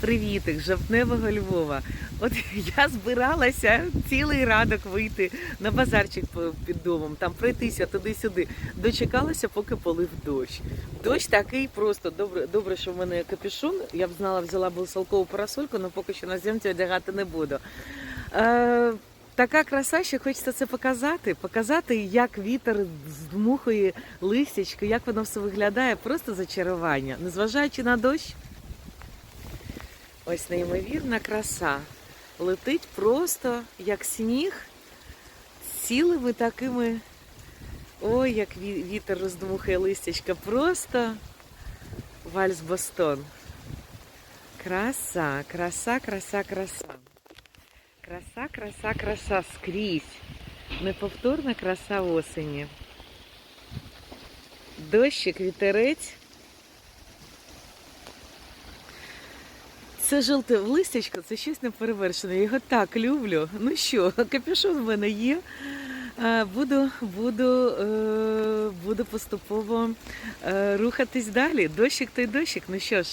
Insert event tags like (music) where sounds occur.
Привітик, жовтневого Львова. От (laughs) я збиралася цілий ранок вийти на базарчик під домом, там пройтися туди-сюди. Дочекалася, поки полив дощ. Дощ такий просто добре, добре, що в мене капюшон. Я б знала, взяла б салкову парасольку, але поки що на земці одягати не буду. Е, така краса, що хочеться це показати. Показати, як вітер здмухує листячко, як воно все виглядає, просто зачарування. Незважаючи на дощ. Ось неймовірна краса. Летить просто як сніг цілими такими. Ой, як вітер роздмухає листячка. Просто вальс Бостон. Краса, краса, краса, краса. Краса, краса, краса скрізь. Неповторна краса осені. Дощик, вітерець. Це жовте листячко, це щось неперевершене. Я його так люблю. Ну що, капюшон в мене є. Е, Буду, буду, е, буду поступово е, рухатись далі. Дощик той дощик. Ну що ж,